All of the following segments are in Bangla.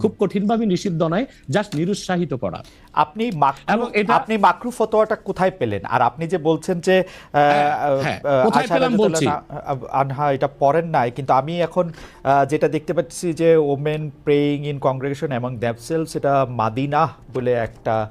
খুব কঠিনভাবে নিষিদ্ধ নয় জাস্ট নিরুৎসাহিত করা। আপনি এবং এটা- আপনি মাকরু ফতোয়াটা কোথায় পেলেন? আর আপনি যে বলছেন যে হ্যাঁ, কোথায় পেলাম বলছি। আনহা- এটা পড়েন নাই কিন্তু আমি এখন যেটা দেখতে পাচ্ছি যে ওমেন প্রেইং ইন কংগ্রেগেশন এবং দ্যাপসেল সেটা মাদিনা বলে একটা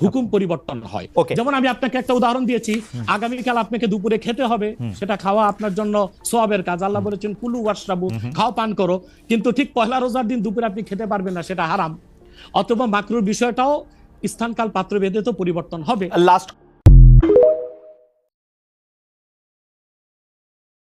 হুকুম পরিবর্তন হয়। যেমন আমি আপনাকে একটা উদাহরণ দিয়েছি আগামীকাল আপনাকে দুপুরে খেতে হবে সেটা খাওয়া আপনার জন্য সোয়াবের কাজ। আল্লাহ বলেছেন কুলু ওয়াশরাবু খাও পান করো। কিন্তু ঠিক পয়লা রোজার দিন দুপুরে আপনি খেতে পারবেন না সেটা হারাম। অথবা মাকরুর বিষয়টাও স্থানকাল পাত্র ভেদে তো পরিবর্তন হবে। লাস্ট